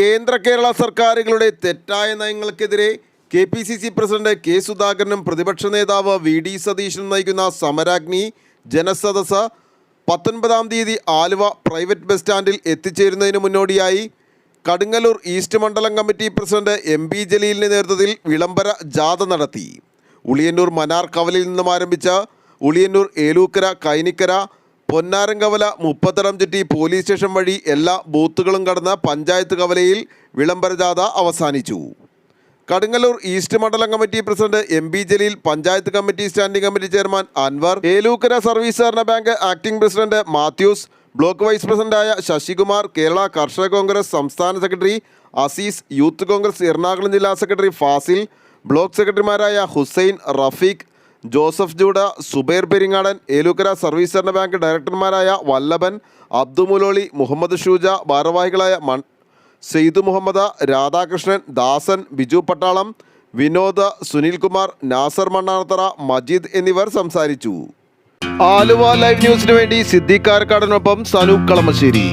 കേന്ദ്ര കേരള സർക്കാരുകളുടെ തെറ്റായ നയങ്ങൾക്കെതിരെ K P C C president K സുധാകരനും പ്രതിപക്ഷ നേതാവ് വി ഡി സതീശനും നയിക്കുന്ന സമരാഗ്നി ജനസദസ് പത്തൊൻപതാം തീയതി ആലുവ പ്രൈവറ്റ് ബസ് സ്റ്റാൻഡിൽ എത്തിച്ചേരുന്നതിന് മുന്നോടിയായി കടുങ്ങല്ലൂർ ഈസ്റ്റ് മണ്ഡലം കമ്മിറ്റി പ്രസിഡന്റ് എം പി ജലീലിന്റെ നേതൃത്വത്തിൽ വിളംബര ജാഥ നടത്തി. ഉളിയന്നൂർ മനാർ കവലിൽ നിന്നും ആരംഭിച്ച ഉളിയന്നൂർ ഏലൂക്കര കൈനിക്കര പൊന്നാരങ്കവല മുപ്പത്തടം ചുറ്റി പോലീസ് സ്റ്റേഷൻ വഴി എല്ലാ ബൂത്തുകളും കടന്ന പഞ്ചായത്ത് കവലയിൽ വിളംബര ജാഥ അവസാനിച്ചു. കടുങ്ങല്ലൂർ ഈസ്റ്റ് മണ്ഡലം committee president M B Jaleel panchayat committee standing committee chairman Anvar Elookkara service സഹകരണ bank acting president Mathews block vice പ്രസിഡന്റായ ശശികുമാർ കേരള കർഷക കോൺഗ്രസ് സംസ്ഥാന സെക്രട്ടറി അസീസ് യൂത്ത് കോൺഗ്രസ് എറണാകുളം ജില്ലാ സെക്രട്ടറി ഫാസിൽ ബ്ലോക്ക് സെക്രട്ടറിമാരായ ഹുസൈൻ റഫീഖ് ജോസഫ് ജൂഡ സുബൈർ പെരിങ്ങാടൻ ഏലൂക്കര സർവീസ് ബാങ്ക് ഡയറക്ടർമാരായ വല്ലഭൻ അബ്ദുമുലോളി മുഹമ്മദ് ഷൂജ ഭാരവാഹികളായ മൺ സെയ്ദ് മുഹമ്മദ് രാധാകൃഷ്ണൻ ദാസൻ ബിജു പട്ടാളം വിനോദ് സുനിൽകുമാർ നാസർ മണ്ണാർത്തറ മജീദ് എന്നിവർ സംസാരിച്ചു. ആലുവ ലൈവ് ന്യൂസിനു വേണ്ടി സിദ്ദിഖ് കാരക്കാടനൊപ്പം സനൂപ് കളമശ്ശേരി.